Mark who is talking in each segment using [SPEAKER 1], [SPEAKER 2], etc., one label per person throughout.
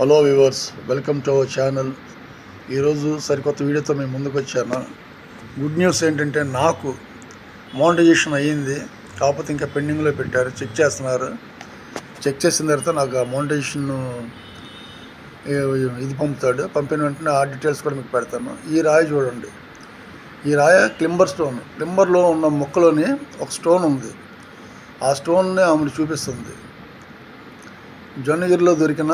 [SPEAKER 1] Hello viewers welcome to our channel ఈరోజు సరికొత్త వీడియోతో మేము ముందుకు వచ్చాను గుడ్ న్యూస్ ఏంటంటే నాకు మోనిటైజేషన్ అయ్యింది. కాకపోతే ఇంకా పెండింగ్లో పెట్టారు. చెక్ చేస్తున్నారు. చెక్ చేసిన తర్వాత నాకు ఆ మోనిటైజేషన్ ఇది పంపుతాడు. పంపిన వెంటనే ఆ డీటెయిల్స్ కూడా మీకు పెడతాను. ఈ రాయి చూడండి. ఈ రాయ క్లింబర్ స్టోన్ క్లింబర్లో ఉన్న మొక్కలోని ఒక స్టోన్ ఉంది. ఆ స్టోన్ని ఆమెను చూపిస్తుంది. జొన్నగిరిలో దొరికిన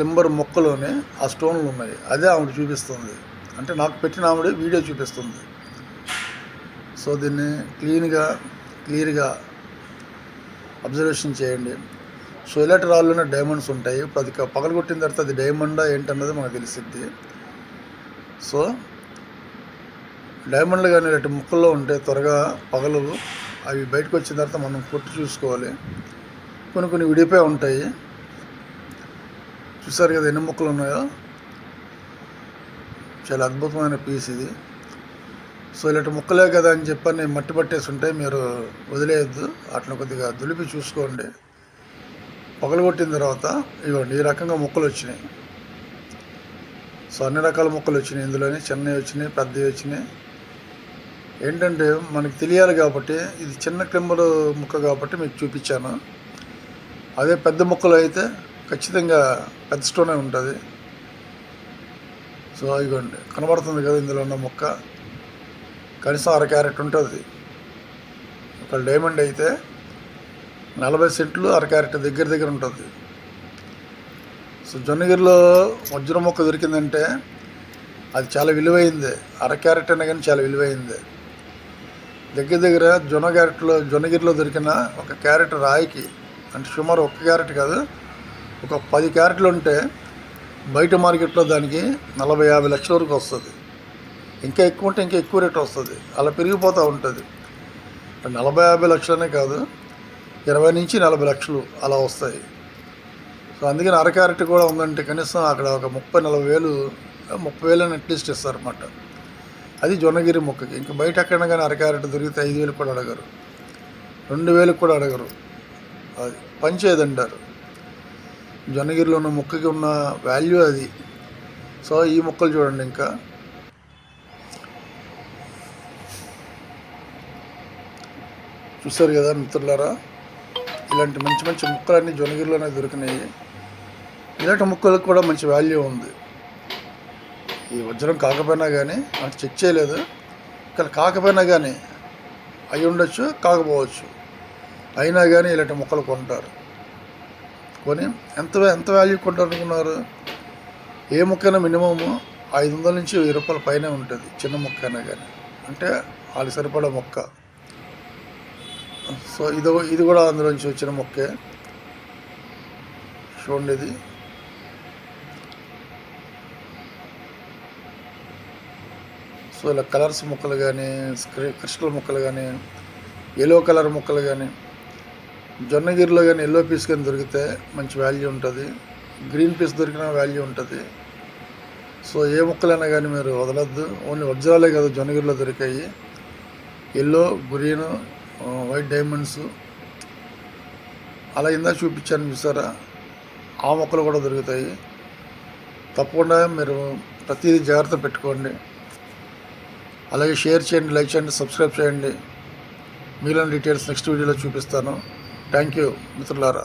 [SPEAKER 1] టింబర్ మొక్కలోనే ఆ స్టోన్లు ఉన్నాయి. అదే ఆవిడ చూపిస్తుంది. అంటే నాకు పెట్టిన ఆవిడే వీడియో చూపిస్తుంది. సో దీన్ని క్లీన్గా క్లియర్గా అబ్జర్వేషన్ చేయండి. సో ఇలాంటి రాళ్ళలోనే డైమండ్స్ ఉంటాయి. ఇప్పుడు అది పగలగొట్టిన తర్వాత అది డైమండా ఏంటన్నది మనకు తెలిసిద్ది. సో డైమండ్లు కానీ ఇలాంటి ముక్కల్లో ఉంటే త్వరగా పగలు అవి బయటకు వచ్చిన తర్వాత మనం కొట్టి చూసుకోవాలి. కొన్ని కొన్ని విడిపోయి ఉంటాయి. చూసారు కదా ఎన్ని ముక్కలు ఉన్నాయో? చాలా అద్భుతమైన పీస్ ఇది. సో ఇలాంటి ముక్కలే కదా అని చెప్పని మట్టి పట్టేసి ఉంటే మీరు వదిలేయద్దు. అట్లా కొద్దిగా దులిపి చూసుకోండి. పగలగొట్టిన తర్వాత ఇవ్వండి. ఈ రకంగా ముక్కలు వచ్చినాయి. సో అన్ని రకాల ముక్కలు వచ్చినాయి. ఇందులోనే చిన్నవి వచ్చినాయి పెద్దవి వచ్చినాయి. ఏంటంటే మనకి తెలియాలి కాబట్టి ఇది చిన్న క్లింబలు ముక్క కాబట్టి మీకు చూపించాను. అదే పెద్ద ముక్కలు అయితే ఖచ్చితంగా పెద్ద స్టోనే ఉంటుంది. సో ఇదిగోండి కనబడుతుంది కదా ఇందులో ఉన్న మొక్క. కనీసం అర క్యారెట్ ఉంటుంది. ఒక డైమండ్ అయితే నలభై సెంట్లు అర క్యారెట్ దగ్గర దగ్గర ఉంటుంది. సో జొన్నగిరిలో వజ్రం మొక్క దొరికిందంటే అది చాలా విలువైంది. అర క్యారెట్ అయినా కానీ చాలా విలువైంది. దగ్గర దగ్గర జొన్న క్యారెట్లో జొన్నగిరిలో దొరికిన ఒక క్యారెట్ రాయికి అంటే సుమారు ఒక క్యారెట్ కాదు ఒక పది క్యారెట్లు ఉంటే బయట మార్కెట్లో దానికి నలభై యాభై లక్షల వరకు వస్తుంది. ఇంకా ఎక్కువ ఉంటే ఇంకా ఎక్కువ రేట్ వస్తుంది. అలా పెరిగిపోతూ ఉంటుంది. నలభై యాభై లక్షలనే కాదు ఇరవై నుంచి నలభై లక్షలు అలా వస్తాయి. సో అందుకని అర క్యారెట్ కూడా ఉందంటే కనీసం అక్కడ ఒక ముప్పై నలభై వేలు ముప్పై వేలు అని అట్లీస్ట్ ఇస్తారన్నమాట. అది జొన్నగిరి మొక్కకి. ఇంకా బయట ఎక్కడైనా కానీ అర క్యారెట్ దొరికితే ఐదు వేలు కూడా అడగరు. రెండు వేలకు కూడా అడగరు. అది పంచేదంటారు. జొన్నగిరిలో ఉన్న మొక్కకి ఉన్న వాల్యూ అది. సో ఈ మొక్కలు చూడండి ఇంకా. చూస్తారు కదా మిత్రులారా? ఇలాంటి మంచి మంచి మొక్కలన్నీ జొన్నగిరిలోనే దొరికినాయి. ఇలాంటి మొక్కలకు కూడా మంచి వాల్యూ ఉంది. ఈ వజ్రం కాకపోయినా కానీ మనకు చెక్ చేయలేదు. ఇక్కడ కాకపోయినా కానీ అయి ఉండొచ్చు కాకపోవచ్చు. అయినా కానీ ఇలాంటి మొక్కలు కొంటారు. కొని ఎంత ఎంత వాల్యూ కొంటారు ఏ మొక్కైనా మినిమము ఐదు వందల నుంచి వెయ్యి రూపాయల పైనే ఉంటుంది చిన్న మొక్క అయినా కానీ అంటే వాళ్ళకి సరిపడా మొక్క. సో ఇది ఇది కూడా అందులోంచి వచ్చిన మొక్కే. చూడండి ఇది. సో ఇలా కలర్స్ మొక్కలు కానీ క్రిస్టల్ మొక్కలు కానీ ఎల్లో కలర్ మొక్కలు కానీ జొన్నగిరిలో కానీ ఎల్లో పీస్ కానీ దొరికితే మంచి వాల్యూ ఉంటుంది. గ్రీన్ పీస్ దొరికిన వాల్యూ ఉంటుంది. సో ఏ మొక్కలైనా కానీ మీరు వదలొద్దు. ఓన్లీ వజ్రాలే కదా జొన్నగిరిలో దొరికాయి. ఎల్లో గ్రీన్ వైట్ డైమండ్స్ అలా ఇందా చూపించాను చూసారా? ఆ మొక్కలు కూడా దొరుకుతాయి. తప్పకుండా మీరు ప్రతిదీ జాగ్రత్త పెట్టుకోండి. అలాగే షేర్ చేయండి లైక్ చేయండి సబ్స్క్రైబ్ చేయండి. మిగిలిన డీటెయిల్స్ నెక్స్ట్ వీడియోలో చూపిస్తాను. థ్యాంక్ యూ మిత్రులారా